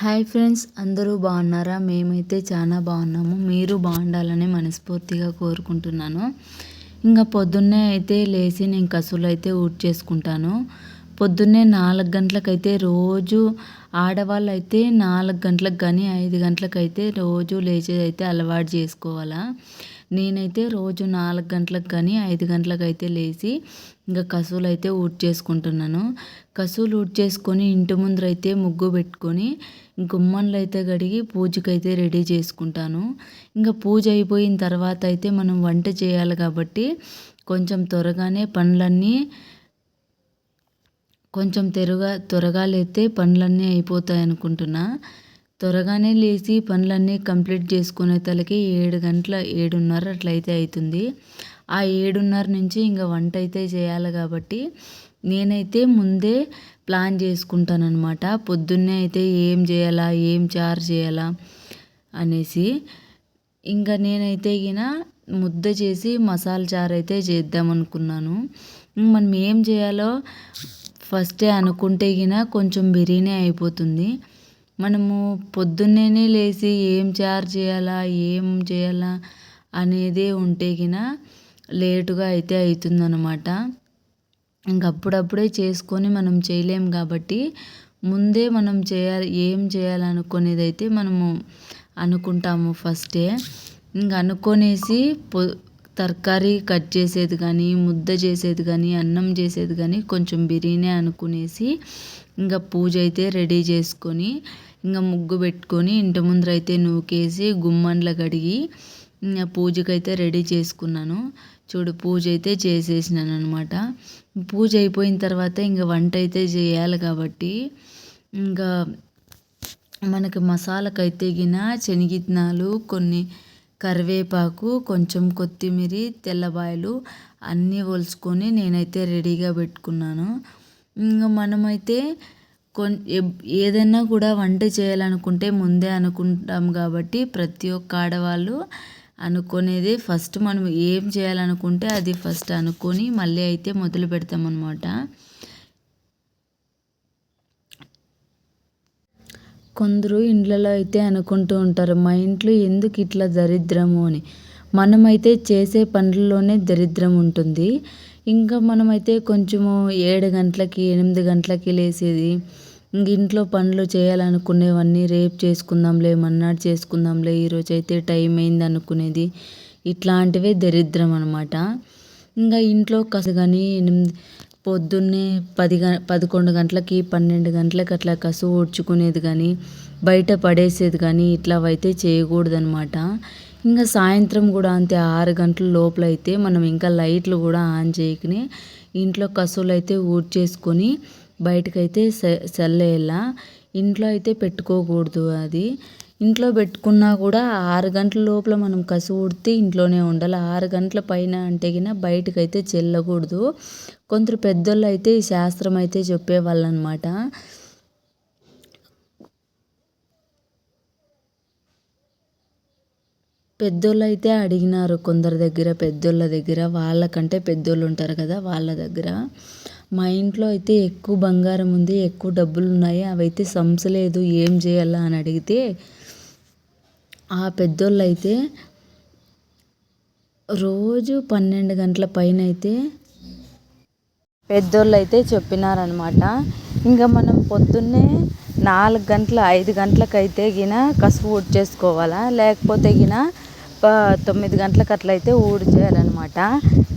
Hi friends అందరూ బాగున్నారా? మేమైతే చాలా బాగున్నాము. మీరు బాగుండాలని మనస్ఫూర్తిగా కోరుకుంటున్నాను. ఇంకా పొద్దున్నే అయితే లేచి నేను కసులు అయితే చేసుకుంటాను పొద్దున్నే నాలుగు గంటలకైతే రోజు ఆడవాళ్ళు అయితే నాలుగు గంటలకు కానీ ఐదు గంటలకైతే రోజు లేచేది అయితే అలవాటు చేసుకోవాలా. నేనైతే రోజు నాలుగు గంటలకు కానీ ఐదు గంటలకు అయితే లేచి ఇంకా కసువులు అయితే చేసుకుంటున్నాను. కసువులు చేసుకొని ఇంటి ముందర అయితే ముగ్గు పెట్టుకొని గుమ్మంలో అయితే కడిగి పూజకైతే రెడీ చేసుకుంటాను. ఇంకా పూజ అయిపోయిన తర్వాత అయితే మనం వంట చేయాలి కాబట్టి కొంచెం త్వరగానే పనులన్నీ కొంచెం తెరగా త్వరగా లేతే పనులన్నీ అయిపోతాయి అనుకుంటున్నా. త్వరగానే లేచి పనులన్నీ కంప్లీట్ చేసుకునే తలకి ఏడు గంటల ఏడున్నర అట్లయితే అవుతుంది ఆ ఏడున్నర నుంచి ఇంకా వంట అయితే చేయాలి కాబట్టి నేనైతే ముందే ప్లాన్ చేసుకుంటానన్నమాట. పొద్దున్నే అయితే ఏం చేయాలా ఏం చారు చేయాలా అనేసి. ఇంకా నేనైతే గిన ముద్ద చేసి మసాలా చారు అయితే చేద్దాం అనుకున్నాను. మనం ఏం చేయాలో ఫస్టే అనుకుంటే గిన కొంచెం బిర్యానీ అయిపోతుంది. మనము పొద్దున్నే లేచి ఏం చారు చేయాలా ఏం చేయాలా అనేది ఉంటే గిన లేటుగా అయితే అవుతుందన్నమాట ఇంక అప్పుడప్పుడే చేసుకొని మనం చేయలేం కాబట్టి ముందే మనం చేయాలి ఏం చేయాలనుకునేది అయితే మనము అనుకుంటాము ఫస్టే. ఇంక అనుకునేసి పొ తరకారీ కట్ చేసేది కానీ ముద్ద చేసేది కానీ అన్నం చేసేది కానీ కొంచెం బిర్యానీ అనుకునేసి ఇంకా పూజ అయితే రెడీ చేసుకొని ఇంకా ముగ్గు పెట్టుకొని ఇంటి ముందర అయితే నూకేసి గుమ్మండ్ల కడిగి ఇంకా పూజకైతే రెడీ చేసుకున్నాను. చూడు పూజ అయితే చేసేసినాను అనమాట పూజ అయిపోయిన తర్వాత ఇంకా వంట అయితే చేయాలి కాబట్టి ఇంకా మనకి మసాలాకైతే గిన శనగిత్తనాలు కొన్ని కరివేపాకు కొంచెం కొత్తిమీర తెల్లబాయలు అన్నీ ఒలుచుకొని నేనైతే రెడీగా పెట్టుకున్నాను. ఇంకా మనమైతే కొన్ ఏదైనా కూడా వంట చేయాలనుకుంటే ముందే అనుకుంటాం కాబట్టి ప్రతి ఒక్క ఆడవాళ్ళు అనుకునేది ఫస్ట్ మనం ఏం చేయాలనుకుంటే అది ఫస్ట్ అనుకొని మళ్ళీ అయితే మొదలు పెడతామన్నమాట. కొందరు ఇండ్లలో అయితే అనుకుంటూ ఉంటారు మా ఇంట్లో ఎందుకు ఇట్లా దరిద్రము అని. మనమైతే చేసే పనుల్లోనే దరిద్రం ఉంటుంది. ఇంకా మనమైతే కొంచెము ఏడు గంటలకి ఎనిమిది గంటలకి లేసేది. ఇంక ఇంట్లో పనులు చేయాలనుకునేవన్నీ రేపు చేసుకుందాంలే మన్నాడు చేసుకుందాంలే ఈరోజు అయితే టైం అయింది అనుకునేది. ఇట్లాంటివే దరిద్రం అనమాట ఇంకా ఇంట్లో కసు కానీ ఎనిమిది పొద్దున్నే పది గ పదకొండు గంటలకి పన్నెండు గంటలకి అట్లా కసు ఊడ్చుకునేది కానీ బయట పడేసేది కానీ ఇట్లా అయితే చేయకూడదనమాట ఇంకా సాయంత్రం కూడా అంతే ఆరు గంటల లోపల అయితే మనం ఇంకా లైట్లు కూడా ఆన్ చేయకనే ఇంట్లో కసువులు అయితే ఊడ్చేసుకొని బయటకైతే సె ఇంట్లో అయితే పెట్టుకోకూడదు అది. ఇంట్లో పెట్టుకున్నా కూడా ఆరు గంటల లోపల మనం కసు ఉడితే ఇంట్లోనే ఉండాలి. ఆరు గంటల పైన అంటే గిన బయటకైతే చెల్లకూడదు. కొందరు పెద్దోళ్ళు అయితే ఈ శాస్త్రం అయితే చెప్పేవాళ్ళు అనమాట పెద్దోళ్ళు అయితే అడిగినారు కొందరి దగ్గర పెద్దోళ్ళ దగ్గర. వాళ్ళకంటే పెద్దోళ్ళు ఉంటారు కదా వాళ్ళ దగ్గర. మా ఇంట్లో అయితే ఎక్కువ బంగారం ఉంది ఎక్కువ డబ్బులు ఉన్నాయి. అవైతే సంసలేదు ఏం చేయాలా అని అడిగితే ఆ పెద్దోళ్ళు అయితే రోజు పన్నెండు గంటల పైన అయితే పెద్దోళ్ళు అయితే చెప్పినారనమాట ఇంకా మనం పొద్దున్నే నాలుగు గంటల ఐదు గంటలకైతే గిన కసుపు ఊడ్చేసుకోవాలా? లేకపోతే గిన తొమ్మిది గంటలకు అట్లయితే ఊడ్చేయాలన్నమాట.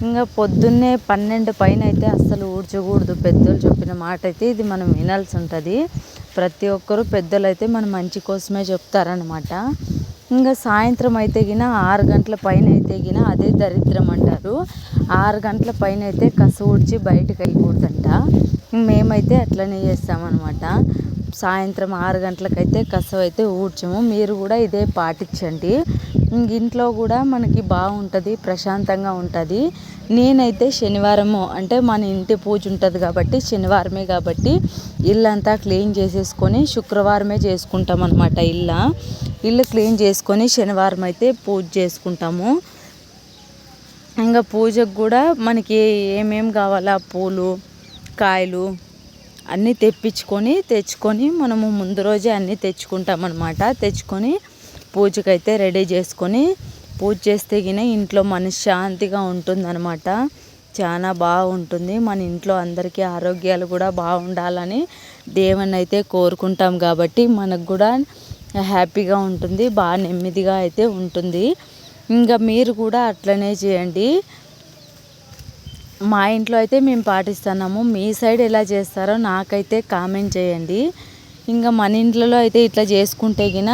ఇంకా పొద్దున్నే పన్నెండు పైన అయితే అస్సలు ఊడ్చకూడదు. పెద్దలు చెప్పిన మాట అయితే ఇది మనం వినాల్సి ఉంటుంది. ప్రతి ఒక్కరు పెద్దలు అయితే మన మంచి కోసమే చెప్తారనమాట ఇంకా సాయంత్రం అయితే గిన ఆరు గంటల పైన అయితే గిన అదే దరిద్రం అంటారు. ఆరు గంటల పైన అయితే కస ఊడ్చి బయటకు వెళ్ళకూడదంట. మేమైతే అట్లనే చేస్తామన్నమాట. సాయంత్రం ఆరు గంటలకైతే కసవ అయితే ఊడ్చము. మీరు కూడా ఇదే పాటించండి. ఇంట్లో కూడా మనకి బాగుంటుంది ప్రశాంతంగా ఉంటుంది. నేనైతే శనివారము అంటే మన ఇంటి పూజ ఉంటుంది కాబట్టి శనివారమే కాబట్టి ఇల్లంతా క్లీన్ చేసేసుకొని శుక్రవారమే చేసుకుంటాం అనమాట ఇల్లు. ఇల్లు క్లీన్ చేసుకొని శనివారం అయితే పూజ చేసుకుంటాము. ఇంకా పూజకు కూడా మనకి ఏమేం కావాలా పూలు కాయలు అన్నీ తెప్పించుకొని తెచ్చుకొని మనము ముందు రోజే అన్నీ తెచ్చుకుంటాం అనమాట తెచ్చుకొని పూజకైతే రెడీ చేసుకొని పూజ చేస్తే గిన ఇంట్లో మనశ్శాంతిగా ఉంటుందన్నమాట. చాలా బాగుంటుంది. మన ఇంట్లో అందరికీ ఆరోగ్యాలు కూడా బాగుండాలని దేవుని అయితే కోరుకుంటాం కాబట్టి మనకు కూడా హ్యాపీగా ఉంటుంది. బాగా నెమ్మదిగా అయితే ఉంటుంది. ఇంకా మీరు కూడా అట్లనే చేయండి. మా ఇంట్లో అయితే మేము పాటిస్తున్నాము. మీ సైడ్ ఎలా చేస్తారో నాకైతే కామెంట్ చేయండి. ఇంకా మన ఇంట్లో అయితే ఇట్లా చేసుకుంటే గిన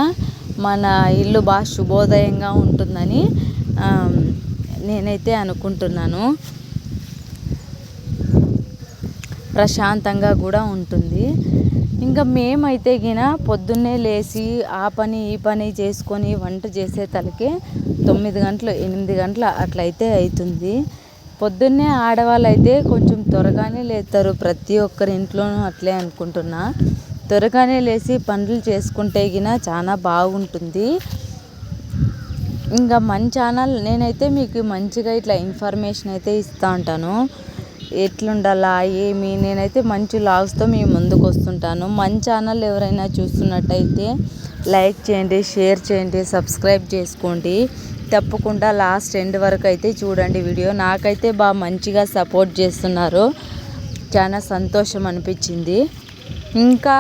మన ఇల్లు బాగా శుభోదయంగా ఉంటుందని నేనైతే అనుకుంటున్నాను. ప్రశాంతంగా కూడా ఉంటుంది. ఇంకా మేమైతే గిన పొద్దున్నే లేచి ఆ పని ఈ పని చేసుకొని వంట చేసే తలకే తొమ్మిది గంటలు ఎనిమిది గంటలు అట్లయితే అవుతుంది పొద్దున్నే ఆడవాళ్ళు అయితే కొంచెం త్వరగానే లేస్తారు ప్రతి ఒక్కరి ఇంట్లోనూ అట్లే అనుకుంటున్నా. త్వరగానే లేచి పనులు చేసుకుంటే గిన చాలా బాగుంటుంది. ఇంకా మన ఛానల్ నేనైతే మీకు మంచిగా ఇట్లా ఇన్ఫర్మేషన్ అయితే ఇస్తూ ఉంటాను. ఎట్లుండాలా ఏమి నేనైతే మంచి లాగ్స్తో మీ ముందుకు వస్తుంటాను. మన ఛానల్ ఎవరైనా చూస్తున్నట్టయితే లైక్ చేయండి షేర్ చేయండి సబ్స్క్రైబ్ చేసుకోండి. తప్పకుండా లాస్ట్ ఎండ్ వరకు అయితే చూడండి వీడియో. నాకైతే బాగా మంచిగా సపోర్ట్ చేస్తున్నారు. చాలా సంతోషం అనిపించింది. ఇంకా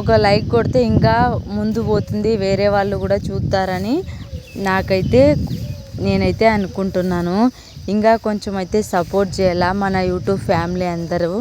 ఒక లైక్ కొడితే ఇంకా ముందు పోతుంది వేరే వాళ్ళు కూడా చూస్తారని నాకైతే నేనైతే అనుకుంటున్నాను. ఇంకా కొంచెం అయితే సపోర్ట్ చేయాలా మన యూట్యూబ్ ఫ్యామిలీ అందరూ?